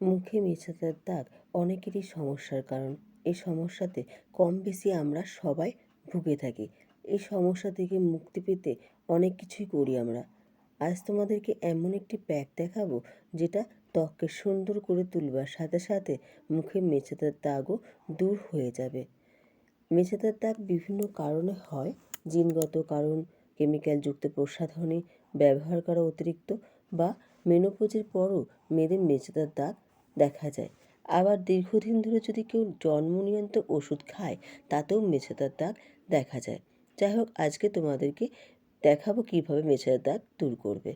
মুখে মেছেদার দাগ অনেকেরই সমস্যার কারণ। এই সমস্যাতে কম বেশি আমরা সবাই ভুগে থাকি। এই সমস্যা থেকে মুক্তি পেতে অনেক কিছুই করি আমরা। আজ তোমাদেরকে এমন একটি প্যাক দেখাবো, যেটা ত্বককে সুন্দর করে তুলবার সাথে সাথে মুখে মেছেদার দাগও দূর হয়ে যাবে। মেছেদার দাগ বিভিন্ন কারণে হয়। জিনগত কারণ কেমিক্যালযুক্ত প্রসাধনী, ব্যবহার করা অতিরিক্ত বা মেনোপোজের পরও মেয়েদের মেছেদার দাগ দেখা যায়। আবার দীর্ঘদিন ধরে যদি কেউ জন্ম নিয়ন্ত্রক ওষুধ খায়, তাতেও মেছেদার দাগ দেখা যায়। যাই হোক, আজকে তোমাদেরকে দেখাবো কীভাবে মেছেদার দাগ দূর করবে।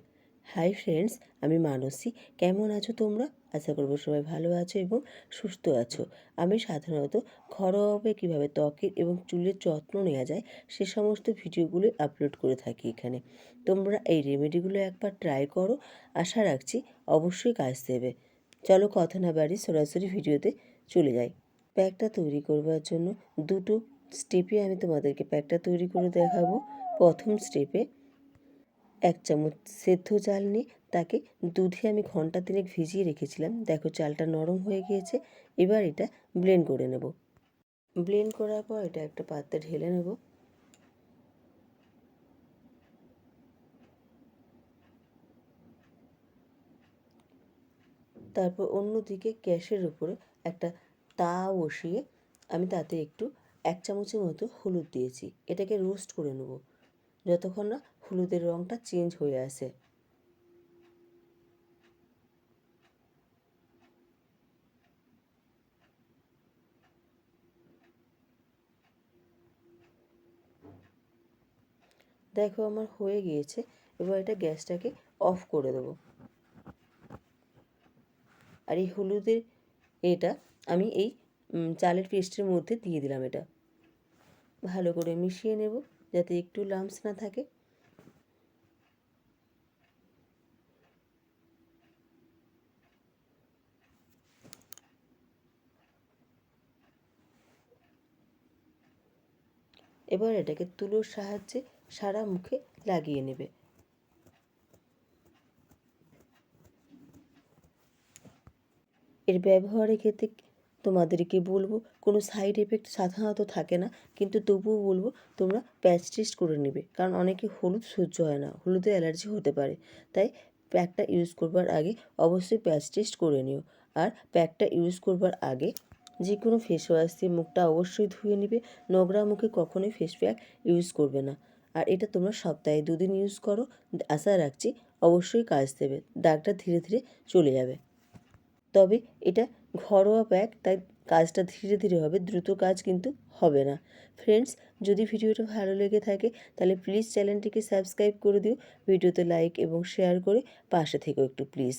হাই ফ্রেন্ডস আমি মানসী। কেমন আছো তোমরা? আশা করব সবাই ভালো আছো এবং সুস্থ আছো। আমি সাধারণত ঘরোয়াভাবে কীভাবে ত্বকের এবং চুলের যত্ন নেওয়া যায়, সে সমস্ত ভিডিওগুলো আপলোড করে থাকি এখানে। তোমরা এই রেমেডিগুলো একবার ট্রাই করো। আশা রাখছি অবশ্যই কাজ দেবে। চলো কথা না বাড়ি সরাসরি ভিডিওতে চলে যাই। প্যাকটা তৈরি করবার জন্য দুটো স্টেপে আমি তোমাদেরকে প্যাকটা তৈরি করে দেখাবো। প্রথম স্টেপে এক চামচ সেদ্ধ চাল নিয়ে তাকে দুধে আমি ঘণ্টা তিনেক ভিজিয়ে রেখেছিলাম। দেখো চালটা নরম হয়ে গিয়েছে, এবার এটা ব্লেন্ড করে নেব। ব্লেন্ড করার পর এটা একটা পাত্রে ঢেলে নেব। তারপর অন্যদিকে গ্যাসের উপরে একটা তা বসিয়ে আমি তাতে একটু এক চামচের মতো হলুদ দিয়েছি। এটাকে রোস্ট করে নেব। যতক্ষণ না হলুদের রঙটা চেঞ্জ হয়ে আসে। দেখো আমার হয়ে গিয়েছে। এবার এটা গ্যাসটাকে অফ করে দেবো। আর এই হলুদের এটা আমি এই চালের পেস্টের মধ্যে দিয়ে দিলাম এটা। ভালো করে মিশিয়ে নেব যাতে একটু লাম্পস না থাকে। এবার এটাকে তুলোর সাহায্যে সারা মুখে লাগিয়ে নেবে। এর ব্যবহারের ক্ষেত্রে তোমাদেরকে বলব, কোনো সাইড এফেক্ট সাধারণত থাকে না, কিন্তু তবুও বলব তোমরা প্যাচ টেস্ট করে নেবে। কারণ অনেকে হলুদ সহ্য হয় না, হলুদে অ্যালার্জি হতে পারে। তাই প্যাকটা ইউজ করবার আগে অবশ্যই প্যাচ টেস্ট করে নিও। আর প্যাকটা ইউজ করবার আগে যে কোনো ফেস ওয়াশ দিয়ে মুখটা অবশ্যই ধুয়ে নেবে, নোংরা মুখে কখনোই ফেস প্যাক ইউজ করবে না। আর এটা তোমরা সপ্তাহে দুদিন ইউজ করো, আশা রাখছি অবশ্যই কাজ দেবে, দাগটা ধীরে ধীরে চলে যাবে। তবে এটা ঘরোয়া প্যাক তাই কাজটা ধীরে ধীরে হবে, দ্রুত কাজ কিন্তু হবে না। ফ্রেন্ডস যদি ভিডিওটা ভালো লেগে থাকে, তাহলে প্লিজ চ্যানেলটিকে সাবস্ক্রাইব করে দিও, ভিডিওতে লাইক এবং শেয়ার করে পাশে থেকেও একটু প্লিজ